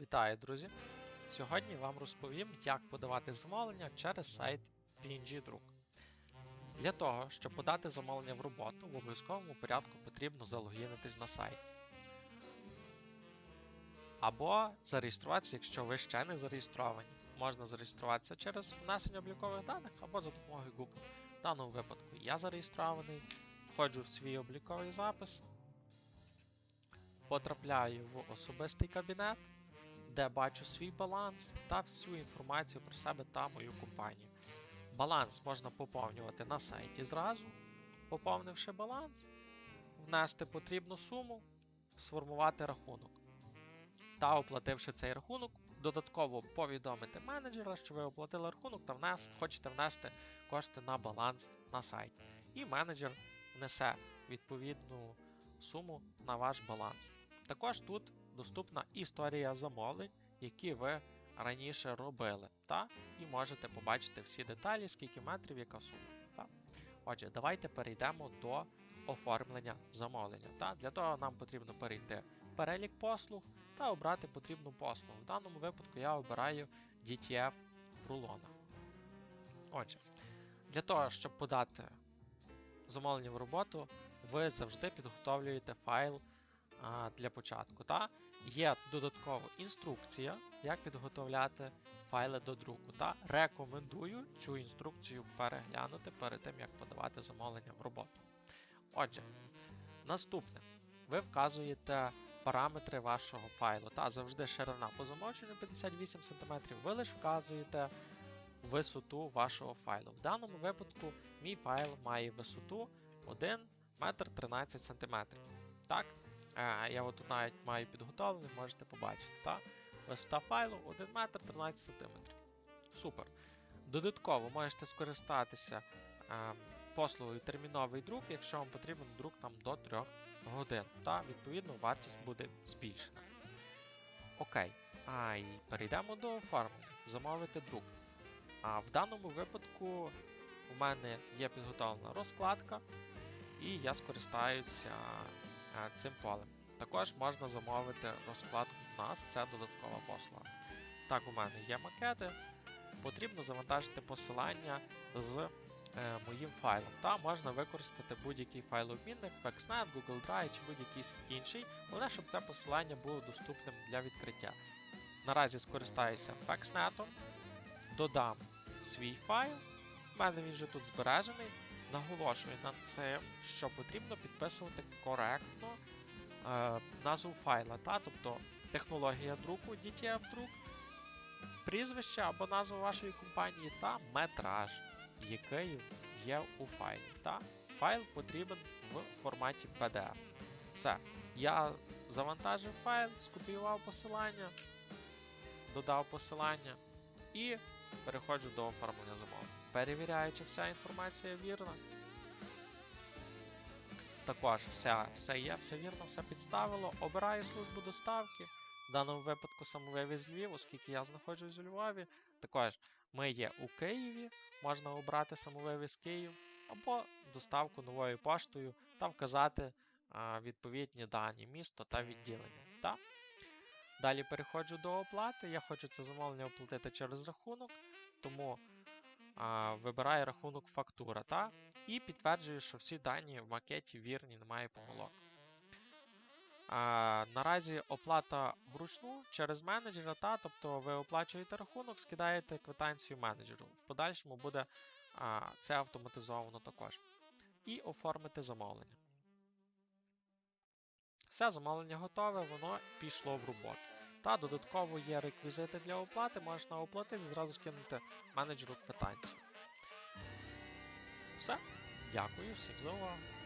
Вітаю, друзі! Сьогодні вам розповім, як подавати замовлення через сайт PNG Друк. Для того, щоб подати замовлення в роботу, в обов'язковому порядку потрібно залогінитись на сайт. Або зареєструватися, якщо ви ще не зареєстровані. Можна зареєструватися через внесення облікових даних або за допомогою Google. В даному випадку я зареєстрований, входжу в свій обліковий запис, потрапляю в особистий кабінет, де бачу свій баланс та всю інформацію про себе та мою компанію. Баланс можна поповнювати на сайті зразу, поповнивши баланс, внести потрібну суму, сформувати рахунок. Та оплативши цей рахунок, додатково повідомити менеджера, що ви оплатили рахунок та внес, хочете внести кошти на баланс на сайті. І менеджер внесе відповідну суму на ваш баланс. Також тут доступна історія замовлень, які ви раніше робили, та і можете побачити всі деталі, скільки метрів, яка сума. Та. Отже, давайте перейдемо до оформлення замовлення. Та. Для того нам потрібно перейти в перелік послуг та обрати потрібну послугу. В даному випадку я обираю DTF в рулонах. Отже, для того, щоб подати замовлення в роботу, ви завжди підготовлюєте файл для початку. Та? Є додатково інструкція, як підготовляти файли до друку. Та рекомендую цю інструкцію переглянути перед тим, як подавати замовлення в роботу. Отже, наступне. Ви вказуєте параметри вашого файлу. Та завжди ширина по замовченню 58 см. Ви лише вказуєте висоту вашого файлу. В даному випадку мій файл має висоту 1 метр 13 см. Так? Е, я от тут навіть маю підготовлений, можете побачити. Так? Висота файлу 1 метр 13 см. Супер. Додатково можете скористатися е, послугою терміновий друк, якщо вам потрібен друк там до 3 годин. Та відповідно вартість буде збільшена. Окей. А і перейдемо до оформлення. Замовити друк. А в даному випадку у мене є підготовлена розкладка, і я скористаюся цим полем. Також можна замовити розкладку в нас, це додаткова послуга. Так, у мене є макети. Потрібно завантажити посилання з е, моїм файлом. Та можна використати будь-який файлообмінник, FaxNet, Google Drive чи будь-який інший, головне, щоб це посилання було доступним для відкриття. Наразі скористаюся FaxNet, додам свій файл. У мене він вже тут збережений. Наголошую над цим, що потрібно підписувати коректно е, назву файла, та? тобто технологія друку, DTF друк, прізвище або назву вашої компанії та метраж, який є у файлі. Та? Файл потрібен в форматі PDF. Все. Я завантажив файл, скопіював посилання, додав посилання і переходжу до оформлення замовлення. Перевіряю, чи вся інформація вірна. Також все, все є, все вірно, все підставило. Обираю службу доставки. В даному випадку самовивіз Львів, оскільки я знаходжусь у Львові. Також ми є у Києві, можна обрати самовивіз Київ або доставку новою поштою та вказати а, відповідні дані, місто та відділення. Та? Далі переходжу до оплати. Я хочу це замовлення оплатити через рахунок, тому а, вибираю рахунок фактура та? і підтверджую, що всі дані в макеті вірні, немає помилок. А, наразі оплата вручну через менеджера, та, тобто ви оплачуєте рахунок, скидаєте квитанцію менеджеру. В подальшому буде а, це автоматизовано також. І оформити замовлення. Все замовлення готове, воно пішло в роботу. Та додатково є реквізити для оплати, можна оплатити і зразу скинути менеджеру квитанцію. Все. Дякую всім за увагу.